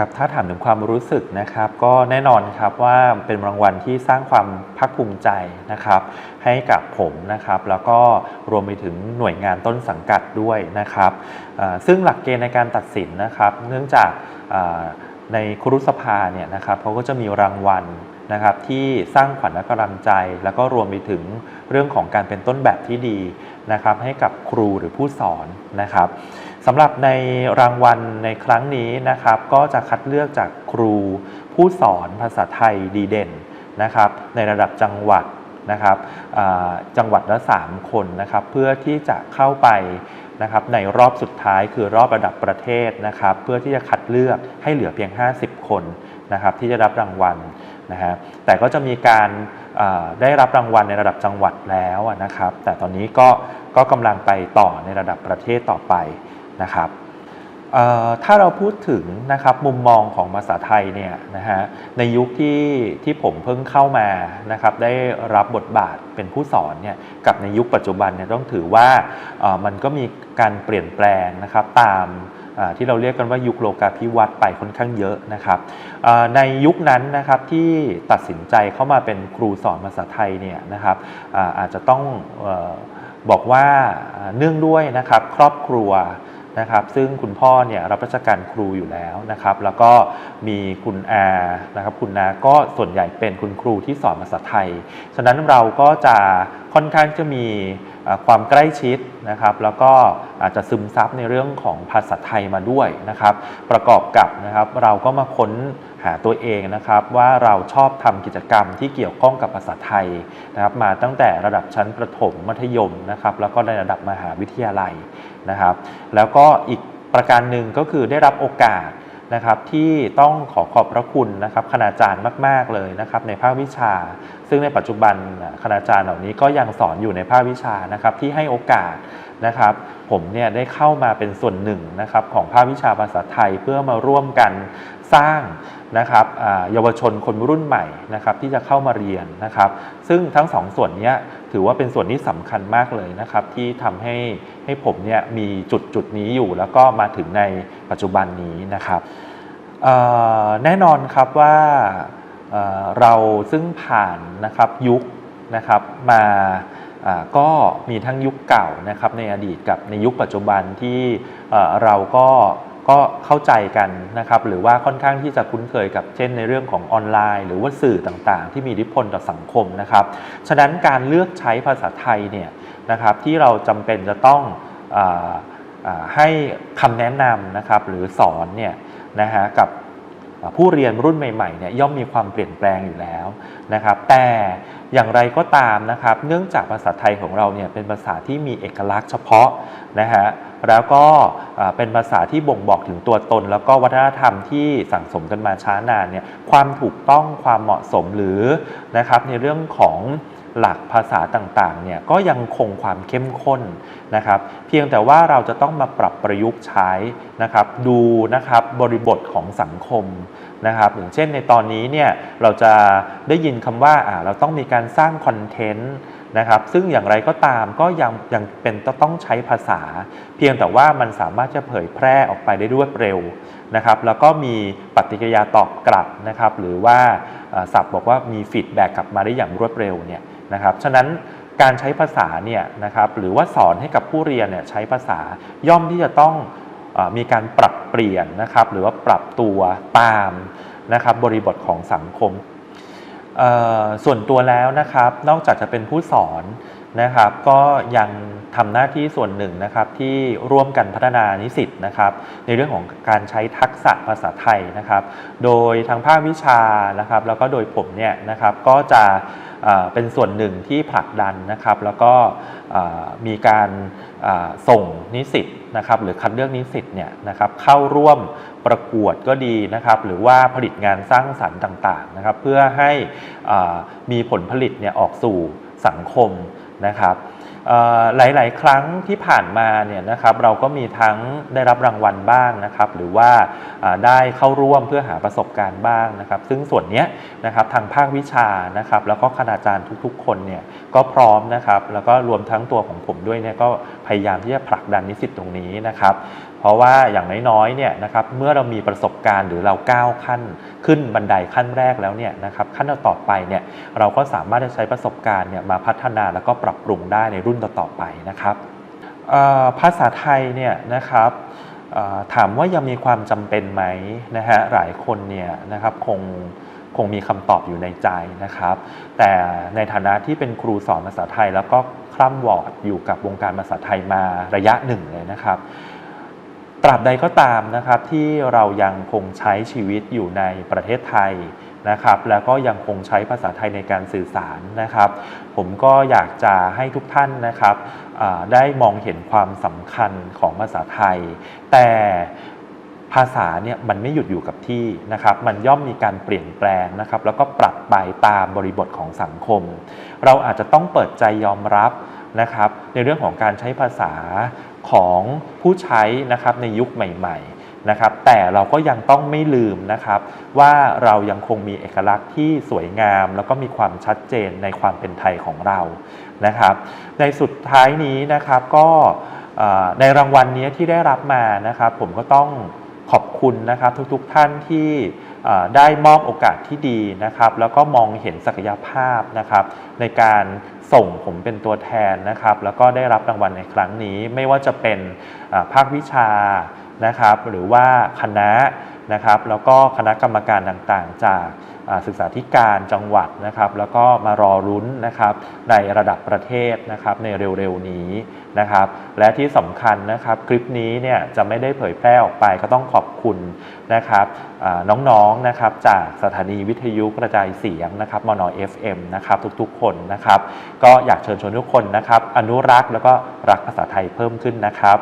ครับถ้าถามถึงความรู้สึกนะครับ ก็แน่นอนครับว่าเป็นรางวัลที่สร้างความภาคภูมิใจนะครับ ให้กับผมนะครับ แล้วก็รวมไปถึงหน่วยงานต้นสังกัดด้วยนะครับซึ่งหลักเกณฑ์ในการตัดสินนะครับ เนื่องจากในครุสภาเนี่ยนะครับเขาก็จะมีรางวัล นะครับที่สร้างขวัญและกำลังใจ แล้วก็รวมไปถึงเรื่องของการเป็นต้นแบบที่ดีนะครับให้กับครูหรือผู้สอนนะครับสำหรับในรางวัลในครั้งนี้นะครับก็จะคัดเลือกจากครูผู้สอนภาษาไทยดีเด่นนะครับในระดับจังหวัดนะครับจังหวัดละ 3 คนนะครับเพื่อที่จะเข้าไปนะครับในรอบสุดท้ายคือรอบระดับประเทศนะครับเพื่อที่จะคัดเลือกให้เหลือเพียง 50 คนนะครับที่จะรับรางวัล นะฮะแต่ก็จะมีการได้รับรางวัลในระดับจังหวัดแล้วนะครับ แต่ตอนนี้ก็ก็กำลังไปต่อในระดับประเทศต่อไปนะครับถ้าเราพูดถึงนะครับมุมมองของภาษาไทยเนี่ยนะฮะในยุคที่ที่ผมเพิ่งเข้ามานะครับได้รับบทบาทเป็นผู้สอนเนี่ยกับในยุคปัจจุบันเนี่ยต้องถือว่ามันก็มีการเปลี่ยนแปลงนะครับตาม ที่เราเรียกกันว่ายุคโลกาภิวัตน์ไปค่อนข้างเยอะนะครับในยุคนั้นนะครับที่ตัดสินใจเข้ามาเป็นครูสอนภาษาไทยเนี่ยนะครับอาจจะต้องบอกว่าเนื่องด้วยนะครับครอบครัว นะครับซึ่งคุณพ่อเนี่ยรับราชการครูอยู่แล้วนะครับแล้วก็มีคุณอานะครับคุณนาก็ส่วนใหญ่เป็นคุณครูที่สอนภาษาไทย ฉะนั้นเราก็จะค่อนข้างจะมีความใกล้ชิดนะครับแล้วก็อาจจะซึมซับในเรื่องของภาษาไทยมาด้วยนะครับประกอบกับนะครับเราก็มาค้น หาตัวเองนะครับ ว่าเราชอบทำกิจกรรมที่เกี่ยวข้องกับภาษาไทยนะครับ มาตั้งแต่ระดับชั้นประถมมัธยมนะครับ แล้วก็ในระดับมหาวิทยาลัยนะครับ แล้วก็อีกประการหนึ่งก็คือได้รับโอกาสนะครับที่ต้องขอขอบพระคุณนะครับคณาจารย์มาก ๆเลยนะครับในภาควิชา ซึ่งในปัจจุบันคณาจารย์เหล่านี้ก็ยังสอนอยู่ในภาควิชานะครับที่ให้โอกาส นะครับ ผมเนี่ยได้เข้ามาเป็นส่วนหนึ่งนะครับของภาควิชาภาษาไทยเพื่อมาร่วมกันสร้างนะครับเยาวชนคนรุ่นใหม่นะครับที่จะเข้ามาเรียนนะครับ ซึ่งทั้งสองส่วนนี้ถือว่าเป็นส่วนที่สำคัญมากเลยนะครับที่ทำให้ให้ผมเนี่ยมีจุดจุดนี้อยู่ แล้วก็มาถึงในปัจจุบันนี้นะครับแน่นอนครับว่าเเราซึ่งผ่านนะครับยุคนะครับมา ก็มีทั้งยุคเก่านะครับในอดีตกับในยุคปัจจุบันที่เราก็ก็เข้าใจกันนะครับหรือว่าค่อนข้างที่จะคุ้นเคยกับเช่นในเรื่องของออนไลน์ หรือว่าสื่อต่างๆ ที่มีอิทธิพลต่อสังคมนะครับฉะนั้นการเลือกใช้ภาษาไทยเนี่ยนะครับที่เราจำเป็นจะต้องออให้คำแนะนำนะครับหรือสอนเนี่ยนะฮะกับ ผู้เรียนรุ่นใหม่ๆเนี่ยย่อมมีความเปลี่ยนแปลงอยู่แล้วนะครับแต่อย่างไรก็ตามนะครับเนื่องจากภาษาไทยของเราเนี่ยเป็นภาษาที่มีเอกลักษณ์เฉพาะนะฮะแล้วก็เป็นภาษาที่บ่งบอกถึงตัวตน แล้วก็วัฒนธรรมที่สั่งสมกันมาช้านานเนี่ยความถูกต้องความเหมาะสมหรือนะครับในเรื่องของ หลักภาษาต่างๆเนี่ยก็ยังคงความเข้มข้นนะครับ เพียงแต่ว่าเราจะต้องมาปรับประยุกต์ใช้นะครับดูนะครับบริบทของสังคมนะครับอย่างเช่นในตอนนี้เนี่ยเราจะได้ยินคำว่าอ่าเราต้องมีการสร้างคอนเทนต์นะครับซึ่งอย่างไรก็ตามก็ยังยังเป็นต้องใช้ภาษา เพียงแต่ว่ามันสามารถจะเผยแพร่ออกไปได้รวดเร็วนะครับ แล้วก็มีปฏิกิริยาตอบกลับนะครับ หรือว่าอ่าศัพท์บอกว่ามีฟีดแบ็กกลับมาได้อย่างรวดเร็วเนี่ย นะครับฉะนั้นการใช้ภาษาเนี่ยนะครับหรือว่าสอนให้กับผู้เรียนเนี่ยใช้ภาษาย่อมที่จะต้องอมีการปรับเปลี่ยนนะครับหรือว่าปรับตัวตามนะครับบริบทของสังคม ส่วนตัวแล้วนะครับนอกจากจะเป็นผู้สอน นะครับ ก็ยังทำหน้าที่ส่วนหนึ่งนะครับที่ร่วมกันพัฒนานิสิตนะครับ ในเรื่องของการใช้ทักษะภาษาไทยนะครับ โดยทางภาควิชานะครับ แล้วก็โดยผมเนี่ยนะครับก็จะเป็นส่วนหนึ่งที่ผลักดันนะครับ แล้วก็มีการส่งนิสิตนะครับ หรือคัดเลือกนิสิตเนี่ยนะครับเข้าร่วมประกวดก็ดีนะครับ หรือว่าผลิตงานสร้างสรรค์ต่างๆนะครับ เพื่อให้มีผลผลิตเนี่ยออกสู่สังคม นะครับหลาย ๆ ครั้งที่ผ่านมาเนี่ยนะครับเราก็มีทั้งได้รับรางวัลบ้างนะครับ หรือว่าได้เข้าร่วมเพื่อหาประสบการณ์บ้างนะครับ ซึ่งส่วนนี้นะครับทางภาควิชานะครับ แล้วก็คณาจารย์ทุก ๆ คนเนี่ยก็พร้อมนะครับ แล้วก็รวมทั้งตัวของผมด้วยเนี่ยก็พยายามที่จะผลักดันนิสิตตรงนี้นะครับ เพราะว่าอย่างน้อยๆเนี่ยนะครับเมื่อเรามีประสบการณ์หรือเราก้าวขั้นขึ้นบันไดขั้นแรกแล้วเนี่ยนะครับขั้นต่อไปเนี่ยเราก็สามารถจะใช้ประสบการณ์เนี่ยมาพัฒนาแล้วก็ปรับปรุงได้ในรุ่นต่อๆไปนะครับภาษาไทยเนี่ยนะครับถามว่ายังมีความจำเป็นไหมนะฮะหลายคนเนี่ยนะครับคงคงมีคำตอบอยู่ในใจนะครับ แต่ในฐานะที่เป็นครูสอนภาษาไทย แล้วก็คร่ำวอร์ดอยู่กับวงการภาษาไทยมาระยะหนึ่งเลยนะครับ ตราบใดก็ตามนะครับที่เรายังคงใช้ชีวิตอยู่ในประเทศไทยนะครับแล้วก็ยังคงใช้ภาษาไทยในการสื่อสารนะครับ ผมก็อยากจะให้ทุกท่านนะครับได้มองเห็นความสำคัญของภาษาไทย แต่ภาษาเนี่ยมันไม่หยุดอยู่กับที่นะครับมันย่อมมีการเปลี่ยนแปลงนะครับแล้วก็ปรับไปตามบริบทของสังคม เราอาจจะต้องเปิดใจยอมรับนะครับในเรื่องของการใช้ภาษา ของผู้ใช้นะครับในยุคใหม่ๆนะครับแต่เราก็ยังต้องไม่ลืมนะครับ ว่าเรายังคงมีเอกลักษณ์ที่สวยงาม แล้วก็มีความชัดเจนในความเป็นไทยของเรานะครับ ในสุดท้ายนี้นะครับก็ในรางวัลนี้ที่ได้รับมานะครับ ผมก็ต้อง ขอบคุณนะครับทุกๆท่านที่ได้มอบโอกาสที่ดีนะครับ แล้วก็มองเห็นศักยภาพนะครับ ในการส่งผมเป็นตัวแทนนะครับ แล้วก็ได้รับรางวัลในครั้งนี้ ไม่ว่าจะเป็นภาควิชานะครับ หรือว่าคณะ นะครับ แล้วก็คณะกรรมการต่างๆ จากศึกษาธิการจังหวัดนะครับ แล้วก็มารอรุ้นนะครับในระดับประเทศนะครับในเร็วๆนี้นะครับ และที่สำคัญนะครับคลิปนี้เนี่ยจะไม่ได้เผยแพร่ออกไปก็ต้องขอบคุณนะครับน้องๆนะครับจากสถานีวิทยุกระจายเสียงนะครับมนอ FM นะครับทุกๆ คนนะครับ ก็อยากเชิญชวนทุกคนนะครับ อนุรักษ์แล้วก็รักภาษาไทยเพิ่มขึ้นนะครับ